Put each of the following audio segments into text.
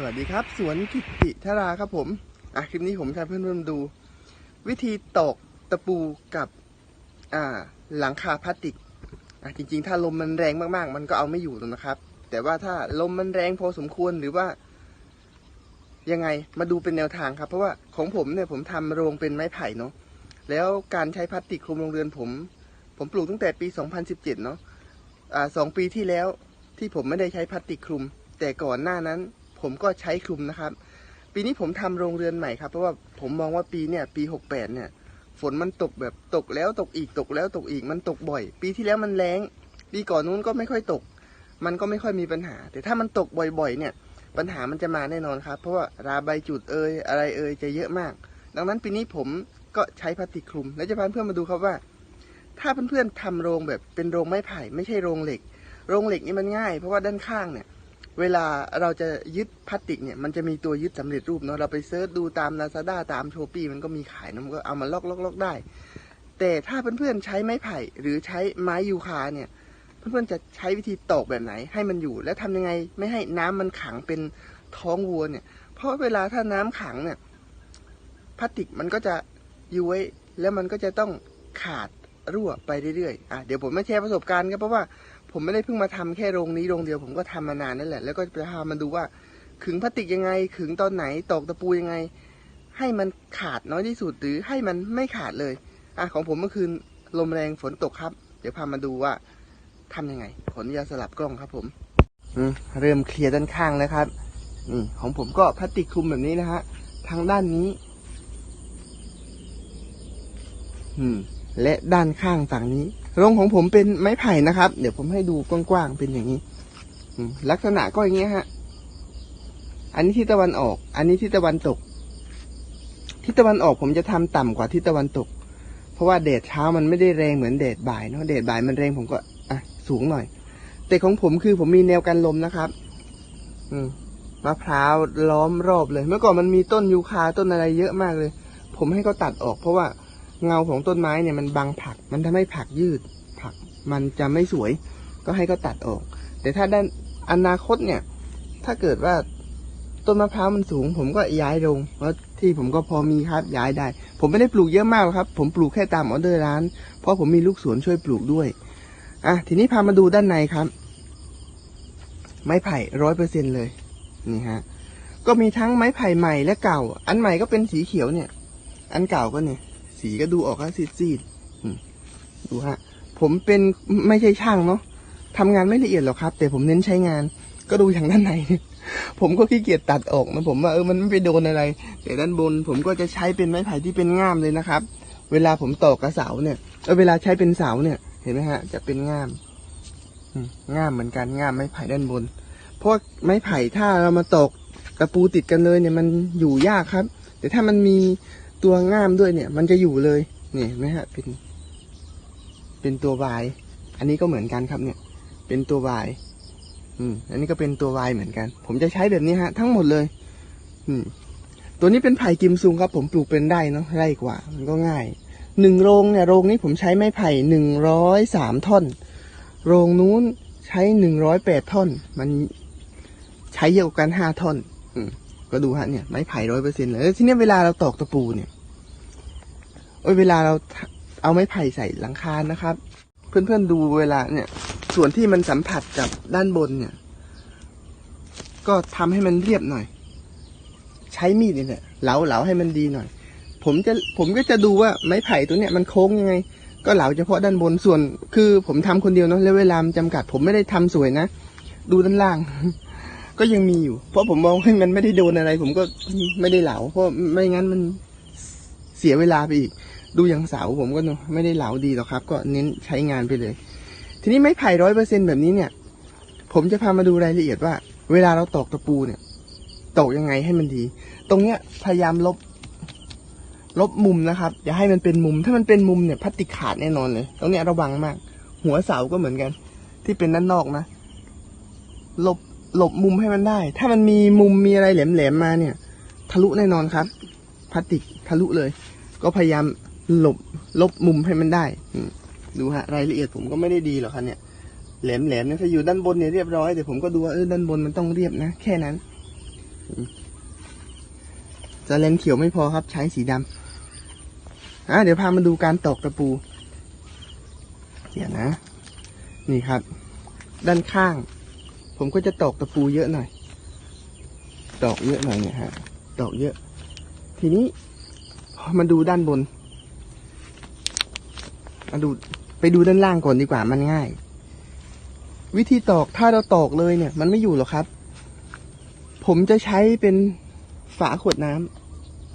สวัสดีครับ สวนกิติธาราครับผม อะคลิปนี้ผมจะให้เพื่อนดู วิธีตอกตะปูกับอ่าหลังคาพลาสติก อะจริง ๆ ถ้าลมมันแรงมากๆ มันก็เอาไม่อยู่หรอกนะครับ แต่ว่าถ้าลมมันแรงพอสมควรหรือว่า ยังไงมาดูเป็นแนวทางครับ เพราะว่าของผมเนี่ยผมทำโรงเป็นไม้ไผ่เนาะแล้วการใช้พลาสติกคลุมโรงเรือนผม ผมปลูกตั้งแต่ปี 2017 เนาะอ่าสองปีที่แล้วที่ผมไม่ได้ใช้พลาสติกคลุม แต่ก่อนหน้านั้น ผมก็ใช้คลุมนะครับ ปีนี้ผมทำโรงเรือนใหม่ครับเพราะว่าผมมองว่าปีเนี่ยปี 68 เนี่ย ฝนมันตกแบบตกแล้วตกอีกตกแล้วตกอีกมันตกบ่อย ปีที่แล้วมันแรงปีก่อนนู้นก็ไม่ค่อยตก มันก็ไม่ค่อยมีปัญหา แต่ถ้ามันตกบ่อยๆ เนี่ย ปัญหามันจะมาแน่นอนครับ เพราะว่าราใบจุดเอยอะไรเอยจะเยอะมาก ดังนั้นปีนี้ผมก็ใช้พลาสติกคลุม แล้วจะพาเพื่อนมาดูครับว่า ถ้าเพื่อนๆทำโรงแบบเป็นโรงไม้ไผ่ไม่ใช่โรงเหล็ก โรงเหล็กนี่มันง่าย เพราะว่าด้านข้างเนี่ย เวลาเราจะยึดพลาสติกเนี่ยมันจะมีตัวยึดสำเร็จรูปเนาะเราไปเซิร์ชดูตาม Lazada ตามโชปี้มันก็มีขายนะมันก็เอามาลอกลอกลอกได้ แต่ถ้าเพื่อนๆใช้ไม้ไผ่ หรือใช้ไม้ยูคาเนี่ยเพื่อนๆจะใช้วิธีตอกแบบไหนให้มันอยู่ และทำยังไงไม่ให้น้ำมันขังเป็นท้องวัวเนี่ย เพราะเวลาถ้าน้ำขังเนี่ยพลาสติกมันก็จะย้วยแล้วมันก็จะต้องขาดรั่วไปเรื่อยๆอะเดี๋ยวผมมาแชร์ประสบการณ์ครับเพราะว่า ผมไม่ได้เพิ่งมาทำแค่โรงนี้โรงเดียวผมก็ทำมานานนั่นแหละ แล้วก็จะพามาดูว่าขึงพลาสติกยังไง ขึงตอนไหนตอกตะปูยังไง ให้มันขาดน้อยที่สุดหรือให้มันไม่ขาดเลยอะของผมเมื่อคืนลมแรงฝนตกครับ เดี๋ยวพามาดูว่าทำยังไง ขออนุญาตสลับกล้องครับผมอืมเริ่มเคลียร์ด้านข้างแล้วครับนี่ของผมก็พลาสติกคลุมแบบนี้นะฮะทางด้านนี้ อืม และด้านข้างฝั่งนี้โรงของผมเป็นไม้ไผ่นะครับ เดี๋ยวผมให้ดูกว้างๆเป็นอย่างนี้ลักษณะก็อย่างเงี้ยฮะ อันนี้ทิศตะวันออก อันนี้ทิศตะวันตก ทิศตะวันออกผมจะทำต่ำกว่าทิศตะวันตก เพราะว่าแดดเช้ามันไม่ได้แรงเหมือนแดดบ่ายเนาะแดดบ่ายมันแรงผมก็อะสูงหน่อย แต่ของผมคือผมมีแนวกันลมนะครับ อืมมะพร้าวล้อมรอบเลย เมื่อก่อนมันมีต้นยูคาต้นอะไรเยอะมากเลย ผมให้เขาตัดออกเพราะว่า เงาของต้นไม้เนี่ยมันบังผัก มันทำให้ผักยืด ผักมันจะไม่สวย ก็ให้เขาตัดออก แต่ถ้าด้านอนาคตเนี่ย ถ้าเกิดว่าต้นมะพร้าวมันสูง ผมก็ย้ายลงเพราะที่ผมก็พอมีครับย้ายได้ ผมไม่ได้ปลูกเยอะมากหรอกครับ ผมปลูกแค่ตามออเดอร์ร้าน เพราะผมมีลูกสวนช่วยปลูกด้วยอะทีนี้พามาดูด้านในครับ ไม้ไผ่ร้อยเปอร์เซ็นเลยนี่ฮะก็มีทั้งไม้ไผ่ใหม่และเก่า อันใหม่ก็เป็นสีเขียวเนี่ย อันเก่าก็เนี่ย สีก็ดูออกว่าซีดๆดูฮะ ผมเป็นไม่ใช่ช่างเนาะทำงานไม่ละเอียดหรอกครับ แต่ผมเน้นใช้งาน ก็ดูอย่างด้านในผมก็ขี้เกียจตัดออกนะผมว่าเออมันไม่ไปโดนอะไร แต่ด้านบนผมก็จะใช้เป็นไม้ไผ่ที่เป็นง่ามเลยนะครับ เวลาผมตอกกระเสาเนี่ยเออเวลาใช้เป็นเสาเนี่ย เห็นไหมฮะ จะเป็นง่ามอืมง่ามเหมือนกันง่ามไม้ไผ่ด้านบน เพราะไม้ไผ่ถ้าเรามาตอกตะปูติดกันเลยเนี่ยมันอยู่ยากครับ แต่ถ้ามันมี ตัวง่ามด้วยเนี่ย มันจะอยู่เลยนี่เห็นไหมฮะเป็น เป็นตัววาย อันนี้ก็เหมือนกันครับเนี่ย เป็นตัววาย อืม อันนี้ก็เป็นตัววายเหมือนกัน ผมจะใช้แบบนี้ฮะ ทั้งหมดเลย อืม ตัวนี้เป็นไผ่กิมซุงครับ ผมปลูกเป็นได้เนาะไร่กว่า มันก็ง่ายหนึ่งโรงเนี่ยโรงนี้ผมใช้ไม้ไผ่หนึ่งร้อยสามท่อน โรงนู้นใช้หนึ่งร้อยแปดท่อน มันใช้เยอะกว่ากันห้าท่อน อืม ก็ดูฮะเนี่ยไม้ไผ่ร้อยเปอร์เซ็นต์เลยทีเนี้เวลาเราตอกตะปูเนี่ยโอ้ยเวลาเราเอาไม้ไผ่ใส่หลังคานะครับ เพื่อนๆดูเวลาเนี่ย ส่วนที่มันสัมผัสกับด้านบนเนี่ย ก็ทำให้มันเรียบหน่อย ใช้มีดเนี่แหละเหลาเหลาให้มันดีหน่อย ผมจะผมก็จะดูว่าไม้ไผ่ตัวเนี้ยมันโค้งยังไง ก็เหลาเฉพาะด้านบนส่วน คือผมทำคนเดียวเนาะแล้วเวลามันจำกัด ผมไม่ได้ทำสวยนะดูด้านล่าง ก็ยังมีอยู่ เพราะผมมองให้มันไม่ได้โดนอะไร ผมก็ไม่ได้เหลา เพราะไม่งั้นมันเสียเวลาไปอีก ดูอย่างเสาผมก็ไม่ได้เหลาดีหรอกครับ ก็เน้นใช้งานไปเลย ทีนี้ไม้ไผ่ร้อยเปอร์เซ็นแบบนี้เนี่ย ผมจะพามาดูรายละเอียดว่า เวลาเราตอกตะปูเนี่ยตอกยังไงให้มันดี ตรงเนี้ยพยายามลบ ลบมุมนะครับ อย่าให้มันเป็นมุม ถ้ามันเป็นมุมเนี่ยพลาสติกขาดแน่นอนเลย ตรงเนี้ยระวังมาก หัวเสาก็เหมือนกัน ที่เป็นด้านนอกนะ ลบ หลบมุมให้มันได้ ถ้ามันมีมุมมีอะไรแหลมๆมาเนี่ย ทะลุแน่นอนครับพลาสติกทะลุเลย ก็พยายามหลบลบมุมให้มันได้อดูฮะรายละเอียดผมก็ไม่ได้ดีหรอกครับเนี่ยแหลมๆเนี่ยถ้าอยู่ด้านบนเนี่ยเรียบร้อยแต่ผมก็ดูว่าเออด้านบนมันต้องเรียบนะแค่นั้นจะเลนเขียวไม่พอครับ ใช้สีดำอะเดี๋ยวพามาดูการตอกตะปูเดี๋ยวนะ นี่ครับ ด้านข้าง ผมก็จะตอกตะปูเยอะหน่อย ตอกเยอะหน่อยเนี่ยฮะ ตอกเยอะ ทีนี้มาดูด้านบนมาดูไปดูด้านล่างก่อนดีกว่ามันง่าย วิธีตอกถ้าเราตอกเลยเนี่ย มันไม่อยู่หรอกครับ ผมจะใช้เป็นฝาขวดน้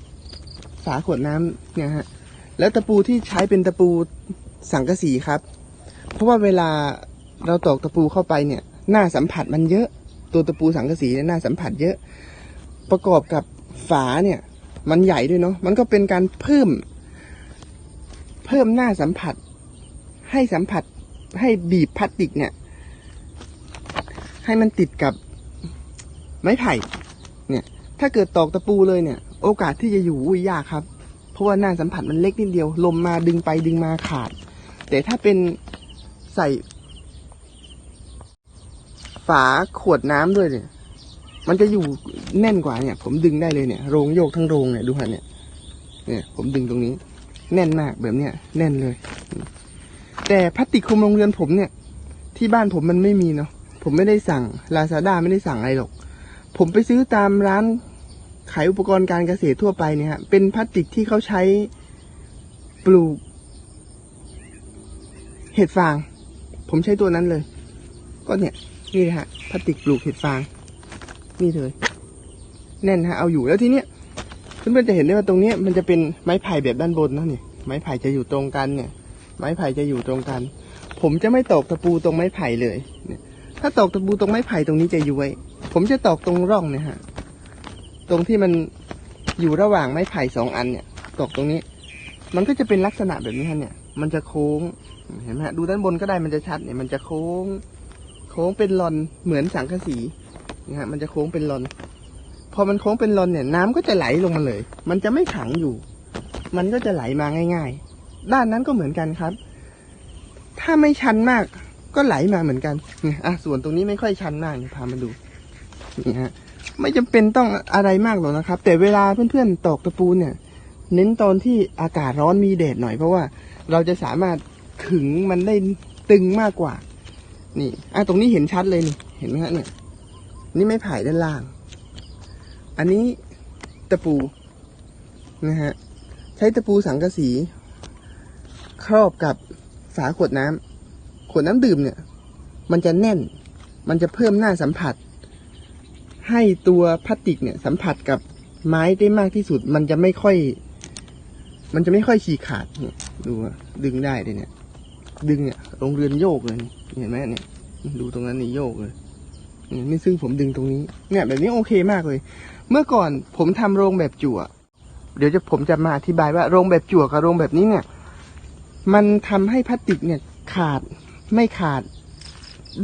ำฝาขวดน้ำเนี่ยฮะ แล้วตะปูที่ใช้เป็นตะปูสังกะสีครับ เพราะว่าเวลาเราตอกตะปูเข้าไปเนี่ย หน้าสัมผัสมันเยอะ ตัวตะปูสังกะสีเนี่ยหน้าสัมผัสเยอะ ประกอบกับฝาเนี่ย มันใหญ่ด้วยเนาะมันก็เป็นการเพิ่ม เพิ่มหน้าสัมผัส ให้สัมผัสให้บีบพลาสติกเนี่ย ให้มันติดกับไม้ไผ่เนี่ย ถ้าเกิดตอกตะปูเลยเนี่ย โอกาสที่จะอยู่อุ้ยยากครับ เพราะว่าหน้าสัมผัสมันเล็กนิดเดียว ลมมาดึงไปดึงมาขาด แต่ถ้าเป็นใส่ ฝาขวดน้ำด้วยเนี่ย มันจะอยู่แน่นกว่าเนี่ย ผมดึงได้เลยเนี่ย โรงโยกทั้งโรงเนี่ยดูฮะเนี่ย เนี่ยผมดึงตรงนี้ แน่นมากแบบเนี้ยแน่นเลย แต่พลาสติกคลุมโรงเรือนผมเนี่ย ที่บ้านผมมันไม่มีเนาะ ผมไม่ได้สั่งลาซาด้าไม่ได้สั่งอะไรหรอก ผมไปซื้อตามร้านขายอุปกรณ์การเกษตรทั่วไปเนี่ยฮะ เป็นพลาสติกที่เขาใช้ปลูก เห็ดฟาง ผมใช้ตัวนั้นเลย ก็เนี่ย นี่ฮะพลาสติกปลูกเห็ดฟาง นี่เลย แน่นฮะเอาอยู่แล้วทีเนี้ยเพื่อนๆจะเห็นได้ว่าตรงเนี้ยมันจะเป็นไม้ไผ่แบบด้านบนนะเนี่ไม้ไผ่จะอยู่ตรงกันเนี่ย ไม้ไผ่จะอยู่ตรงกัน ผมจะไม่ตอกตะปูตรงไม้ไผ่เลยเนี่ยถ้าตอกตะปูตรงไม้ไผ่ตรงนี้จะย้วย ผมจะตอกตรงร่องเนี่ยฮะตรงที่มันอยู่ระหว่างไม้ไผ่สองอันเนี่ย ตอกตรงนี้ มันก็จะเป็นลักษณะแบบนี้ฮะเนี่ย มันจะโค้ง เห็นไหมฮะดูด้านบนก็ได้มันจะชัดเนี่ย มันจะโค้ง โค้งเป็นลอนเหมือนสังกะสีนะฮะมันจะโค้งเป็นลอน พอมันโค้งเป็นลอนเนี่ย น้ำก็จะไหลลงมาเลย มันจะไม่ขังอยู่ มันก็จะไหลมาง่าย ๆ ด้านนั้นก็เหมือนกันครับ ถ้าไม่ชันมากก็ไหลมาเหมือนกันเนี่ยอะส่วนตรงนี้ไม่ค่อยชันมากเนี่ยพามาดูนี่ฮะไม่จำเป็นต้องอะไรมากหรอกนะครับ แต่เวลาเพื่อนๆตอกตะปูเนี่ย เน้นตอนที่อากาศร้อนมีแดดหน่อยเพราะว่าเราจะสามารถขึงมันได้ตึงมากกว่า นี่ อะตรงนี้เห็นชัดเลยนี่ เห็นไหมฮะเนี่ย นี่ไม่ไผ่ด้านล่าง อันนี้ตะปูนะฮะ ใช้ตะปูสังกะสีครอบกับฝาขวดน้ำขวดน้ำดื่มเนี่ย มันจะแน่น มันจะเพิ่มหน้าสัมผัส ให้ตัวพลาสติกเนี่ย สัมผัสกับไม้ได้มากที่สุด มันจะไม่ค่อย มันจะไม่ค่อยฉีกขาดเนี่ยดูดึงได้เลยเนี่ย ดึงเนี่ยโรงเรือนโยกเลยนี่ เห็นไหมเนี่ยดูตรงนั้นนี่โยกเลยนี่ซึ่งผมดึงตรงนี้ เนี่ย แบบนี้โอเคมากเลย เมื่อก่อนผมทำโรงแบบจั่ว เดี๋ยวจะผมจะมาอธิบายว่าโรงแบบจั่วกับโรงแบบนี้เนี่ย มันทำให้พลาสติกเนี่ยขาดไม่ขาด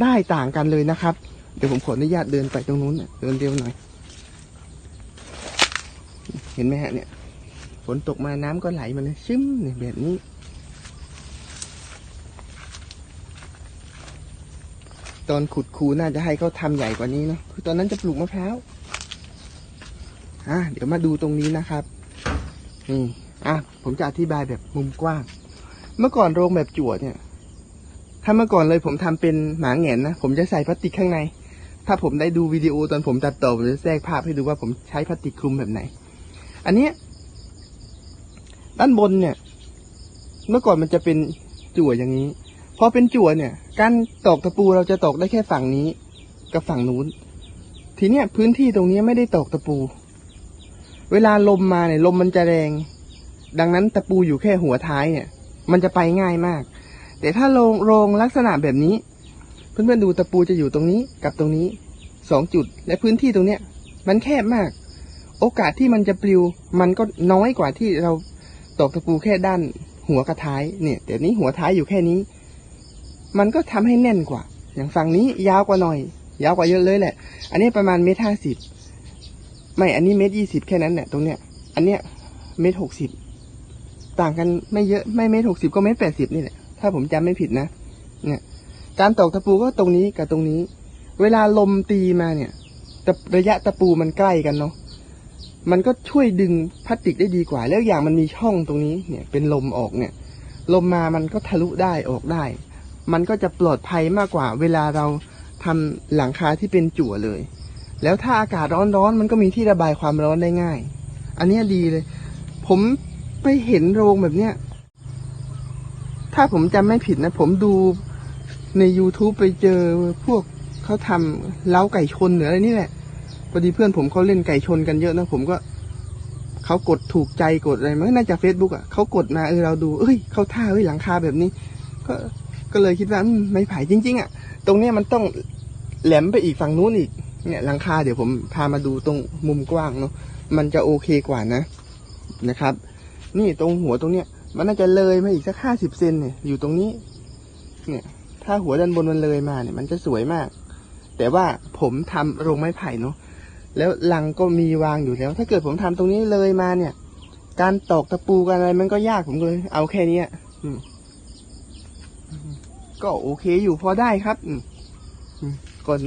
ได้ต่างกันเลยนะครับ เดี๋ยวผมขออนุญาตเดินไปตรงนู้นเดินเร็วหน่อย เห็นไหมฮะเนี่ย ฝนตกมาน้ำก็ไหลมาเลยชึ้มเนี่ยแบบนี้ ตอนขุดคูน่าจะให้เขาทำใหญ่กว่านี้เนาะคือตอนนั้นจะปลูกมะพร้าวอะเดี๋ยวมาดูตรงนี้นะครับนี่อะผมจะอธิบายแบบมุมกว้าง เมื่อก่อนโรงแบบจั่วเนี่ย ถ้าเมื่อก่อนเลยผมทำเป็นหมาแหงนนะผมจะใส่พลาสติกข้างใน ถ้าผมได้ดูวิดีโอตอนผมตัดต่อผมจะแทรกภาพให้ดูว่าผมใช้พลาสติกคลุมแบบไหน อันนี้ด้านบนเนี่ย เมื่อก่อนมันจะเป็นจั่วอย่างนี้ พอเป็นจั่วเนี่ย การตอกตะปูเราจะตอกได้แค่ฝั่งนี้ กับฝั่งนู้น ทีเนี้ยพื้นที่ตรงนี้ไม่ได้ตอกตะปู เวลาลมมาเนี่ยลมมันจะแรง ดังนั้นตะปูอยู่แค่หัวท้ายเนี่ย มันจะไปง่ายมาก แต่ถ้าโรงโรงลักษณะแบบนี้ เพื่อนๆดูตะปูจะอยู่ตรงนี้กับตรงนี้สองจุด และพื้นที่ตรงเนี้ย มันแคบมาก โอกาสที่มันจะปลิว มันก็น้อยกว่าที่เราตอกตะปูแค่ด้านหัวกับท้ายเนี่ยเดี๋ยวนี้หัวท้ายอยู่แค่นี้ มันก็ทำให้แน่นกว่า อย่างฝั่งนี้ยาวกว่าหน่อย ยาวกว่าเยอะเลยแหละ อันนี้ประมาณเมตรห้าสิบไม่อันนี้เมตรยี่สิบแค่นั้นแหละตรงเนี้ย อันเนี้ยเมตรหกสิบต่างกันไม่เยอะไม่เมตรหกสิบก็เมตรแปดสิบนี่แหละ ถ้าผมจำไม่ผิดนะ เนี่ย การตอกตะปูก็ตรงนี้กับตรงนี้ เวลาลมตีมาเนี่ยถตะระยะตะปูมันใกล้กันเนาะมันก็ช่วยดึงพลาสติกได้ดีกว่า แล้วอย่างมันมีช่องตรงนี้เนี่ย เป็นลมออกเนี่ย ลมมามันก็ทะลุได้ออกได้ มันก็จะปลอดภัยมากกว่า เวลาเราทำหลังคาที่เป็นจั่วเลย แล้วถ้าอากาศร้อนๆ มันก็มีที่ระบายความร้อนได้ง่าย อันนี้ดีเลย ผมไปเห็นโรงแบบเนี้ย ถ้าผมจำไม่ผิดนะ ผมดูใน YouTube ไปเจอพวกเขาทำเล้าไก่ชนหรืออะไรนี่แหละพอดีเพื่อนผมเขาเล่นไก่ชนกันเยอะนะ ผมก็เขากดถูกใจกดอะไรมันน่าจะเฟซบุ๊กอะเขากดมาเออเราดู เอ้ยเขาท่าเฮ้ยหลังคาแบบนี้ ก็ ก็เลยคิดว่าไม่ไผ่จริง ๆ อะ ตรงเนี้ยมันต้องแหลมไปอีกฝั่งนู้นอีก เนี่ยหลังคาเดี๋ยวผมพามาดูตรงมุมกว้างเนาะมันจะโอเคกว่านะนะครับ นี่ตรงหัวตรงเนี้ย มันน่าจะเลยมาอีกสักห้าสิบเซนเนี่ยอยู่ตรงนี้ เนี่ย ถ้าหัวด้านบนมันเลยมาเนี่ย มันจะสวยมาก แต่ว่าผมทำโรงไม้ไผ่เนาะแล้วลังก็มีวางอยู่แล้ว ถ้าเกิดผมทำตรงนี้เลยมาเนี่ย การตอกตะปูกันอะไรมันก็ยากผมเลย เอาแค่เนี้ยอืม ก็โอเคอยู่พอได้ครับก่อน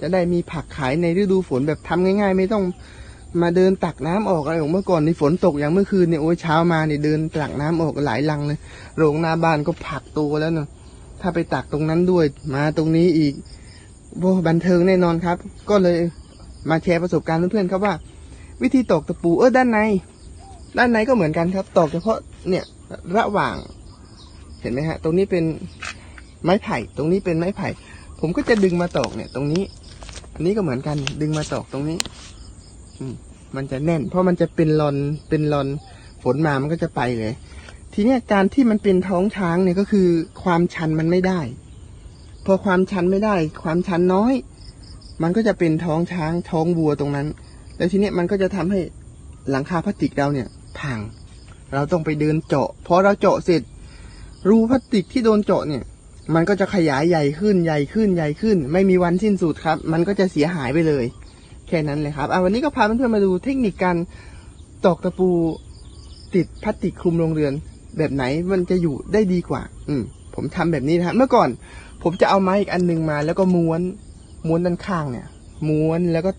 จะได้มีผักขายในฤดูฝนแบบทำง่าย ๆ ไม่ต้องมาเดินตักน้ำออกอะไรของเมื่อก่อนในฝนตกอย่างเมื่อคืนเนี่ยโอ้ยเช้ามาเนี่ยเดินตักน้ำออกหลายลังเลย โรงหน้าบ้านก็ผักตัวแล้วเนาะถ้าไปตักตรงนั้นด้วย มาตรงนี้อีกโอ้บันเทิงแน่นอนครับ ก็เลยมาแชร์ประสบการณ์เพื่อนๆครับว่า วิธีตอกตะปูเออด้านใน ด้านในก็เหมือนกันครับ ตอกเฉพาะเนี่ยระหว่าง เห็นไหมฮะ ตรงนี้เป็น ไม้ไผ่ ตรงนี้เป็นไม้ไผ่ ผมก็จะดึงมาตอกเนี่ย ตรงนี้ อันนี้ก็เหมือนกัน ดึงมาตอกตรงนี้ อืมมันจะแน่น เพราะมันจะเป็นรอนเป็นรอนฝนมามันก็จะไปเลย ทีเนี้ยการที่มันเป็นท้องช้างเนี่ยก็คือ ความชันมันไม่ได้ พอความชันไม่ได้ ความชันน้อย มันก็จะเป็นท้องช้างท้องวัวตรงนั้น แล้วทีเนี้ยมันก็จะทำให้หลังคาพลาสติกเราเนี่ยพัง เราต้องไปเดินเจาะพอเราเจาะเสร็จ รูพลาสติกที่โดนเจาะเนี่ย มันก็จะขยายใหญ่ขึ้นใหญ่ขึ้นใหญ่ขึ้น ไม่มีวันสิ้นสุดครับ มันก็จะเสียหายไปเลย แค่นั้นเลยครับอะวันนี้ก็พาเพื่อนๆมาดูเทคนิคการตอกตะปูติดพลาสติกคลุมโรงเรือน แบบไหนมันจะอยู่ได้ดีกว่า อืม ผมทำแบบนี้นะฮะเมื่อก่อน ผมจะเอาไม้อีกอันหนึงมา แล้วก็ม้วนม้วนด้านข้างเนี่ย ม้วนแล้วก็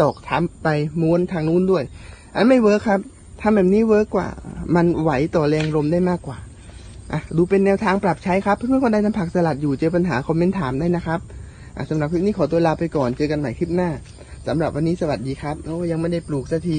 ตอกทับไปม้วนทางนู้นด้วย อันไม่เวิร์คครับทำแบบนี้เวิร์กกว่า มันไหวต่อแรงลมได้มากกว่า อะดูเป็นแนวทางปรับใช้ครับ เพื่อนๆคนใดทำผักสลัดอยู่เจอปัญหาคอมเมนต์ถามได้นะครับอะสำหรับคลิปนี้ขอตัวลาไปก่อนเจอกันใหม่คลิปหน้าสำหรับวันนี้สวัสดีครับโอ้ยังไม่ได้ปลูกสักที